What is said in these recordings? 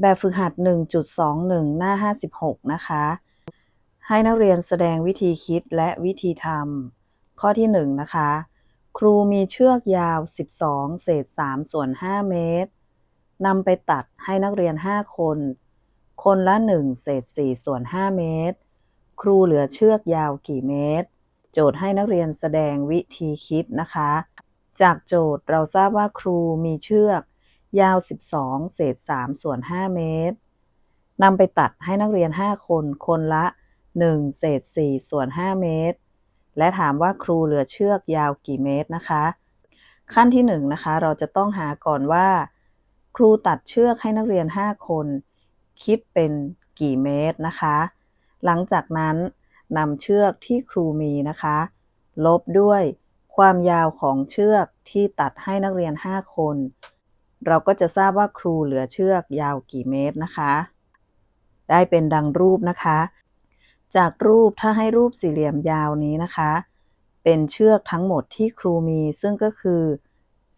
แบบฝึกหัด 1.21 หน้า 56 นะคะ ให้นักเรียนแสดงวิธีคิดและวิธีทำ ข้อที่ 1 นะคะ ครูมีเชือกยาว 12 เศษ 3 ส่วน 5 เมตร นำไปตัดให้นักเรียน 5 คน คนละ 1 เศษ 4 ส่วน 5 เมตร ครูเหลือเชือกยาวกี่เมตร โจทย์ให้นักเรียนแสดงวิธีคิดนะคะ จากโจทย์เราทราบว่าครูมีเชือก ยาว 12 เศษ 3 ส่วน 5 เมตรนำไปตัดให้นักเรียน 5 คน คนละ 1 เศษ 4 ส่วน 5 เมตร และถามว่าครูเหลือเชือกยาวกี่เมตรนะคะ ขั้นที่ 1 นะคะ เราจะต้องหาก่อนว่า ครูตัดเชือกให้นักเรียน 5 คน คิดเป็นกี่เมตรนะคะ หลังจากนั้นนำเชือกที่ครูมีนะคะ ลบด้วยความยาวของเชือกที่ตัดให้นักเรียน 5 คน เราก็จะทราบว่าครูเหลือเชือกยาวกี่เมตรนะคะ ได้เป็นดังรูปนะคะ จากรูปถ้าให้รูปสี่เหลี่ยมยาวนี้นะคะ เป็นเชือกทั้งหมดที่ครูมี ซึ่งก็คือ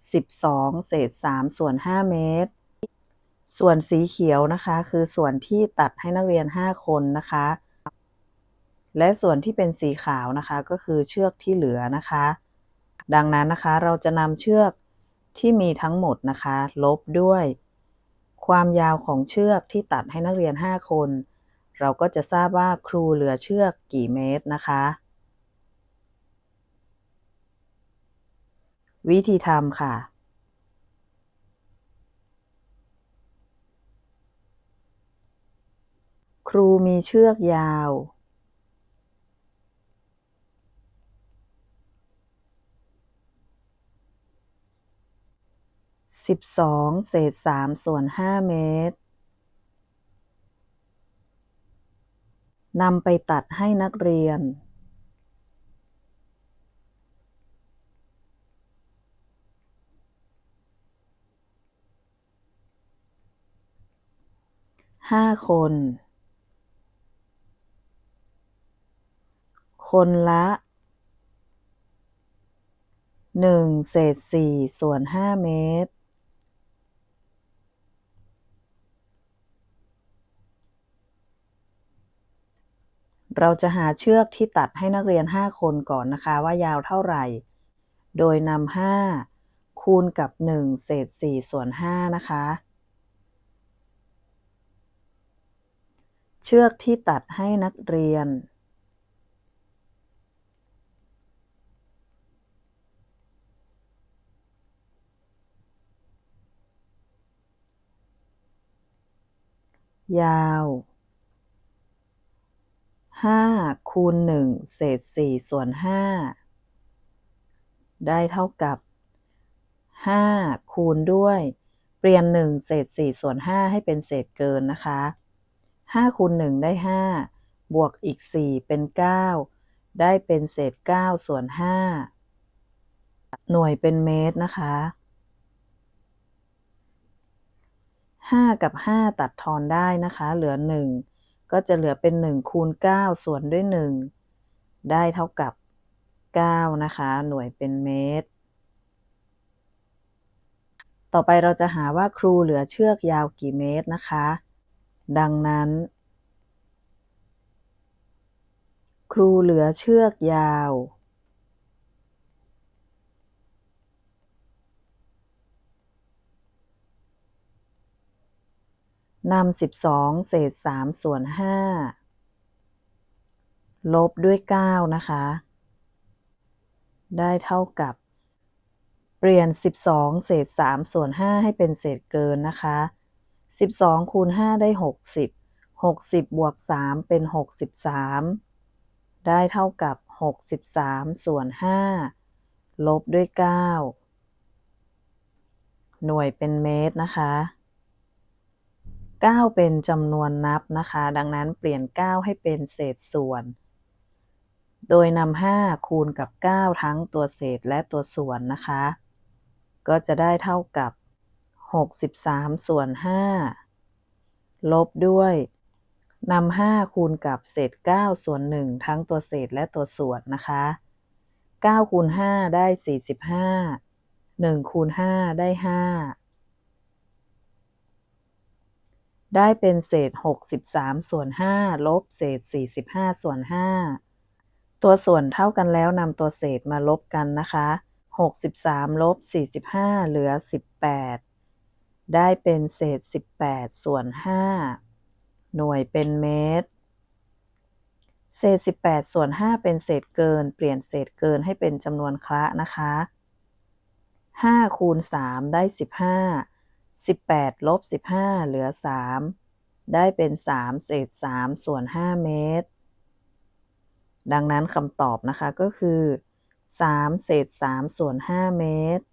12 เศษ 3 ส่วน 5 เมตร ส่วนสีเขียวนะคะ คือส่วนที่ตัดให้นักเรียน 5 คนนะคะ และส่วนที่เป็นสีขาวนะคะ ก็คือเชือกที่เหลือนะคะ ดังนั้นนะคะเราจะนำเชือก ที่มีทั้งหมดนะคะ ลบด้วย ความยาวของเชือกที่ตัดให้นักเรียน 5 คน เราก็จะทราบว่าครูเหลือเชือกกี่เมตรนะคะ วิธีทำค่ะครูมีเชือกยาว 12เศษ3ส่วน5เมตรนำไปตัดให้นักเรียน5คน คนละ1เศษ4ส่วน5เมตร เราจะหาเชือกที่ตัดให้นักเรียน 5 คนก่อนนะคะ ว่ายาวเท่าไหร่ โดยนำ5คูณกับ 1 เศษ 4 ส่วน 5 นะคะ เชือกที่ตัดให้นักเรียน ยาว 5คูณ1เศษ4ส่วน5ได้เท่ากับ5คูณด้วย เปลี่ยน1เศษ4ส่วน5ให้เป็นเศษเกินนะคะ5คูณ1ได้5บวกอีก4เป็น9ได้เป็นเศษ9ส่วน5หน่วยเป็นเมตรนะคะ5กับ5ตัดทอนได้นะคะ เหลือ1 ก็จะเหลือเป็น 1 คูณ 9 ส่วนด้วย 1 ได้เท่ากับ 9 นะคะ หน่วยเป็นเมตร ต่อไปเราจะหาว่าครูเหลือเชือกยาวกี่เมตรนะคะ ดังนั้น ครูเหลือเชือกยาว นำ12เศษ3ส่วน5ลบด้วย9นะคะ ได้เท่ากับเปลี่ยน 12 เศษ 3 ส่วน 5 ให้เป็นเศษเกินนะคะ 12 คูณ 5 ได้ 60 60 บวก 3 เป็น 63 ได้เท่ากับ 63 ส่วน 5 ลบด้วย 9 หน่วยเป็นเมตรนะคะ 9 เป็นจำนวนนับนะคะ ดังนั้นเปลี่ยน 9 ให้เป็นเศษส่วน โดยนำ5คูณกับ 9 ทั้งตัวเศษและตัวส่วนนะคะ ก็จะได้เท่ากับ 63 ส่วน 5 ลบด้วยนำ5คูณกับเศษ 9 ส่วน 1 ทั้งตัวเศษและตัวส่วนนะคะ 9 คูณ 5 ได้ 45 1คูณ5ได้ 5 ได้เป็นเศษ 63 ส่วน 5 ลบเศษ 45 ส่วน 5 ตัวส่วนเท่ากันแล้วนำตัวเศษมาลบกันนะคะ 63 ลบ 45 เหลือ 18 ได้เป็นเศษ 18 ส่วน 5 หน่วยเป็นเมตร เศษ 18 ส่วน 5 เป็นเศษเกิน เปลี่ยนเศษเกินให้เป็นจำนวนคละนะคะ 5 คูณ 3 ได้ 15 18ลบ15 เหลือ 3 ได้เป็น 3 เศษ 3 ส่วน 5 เมตร ดังนั้นคำตอบนะคะก็คือ 3 เศษ 3 ส่วน 5 เมตร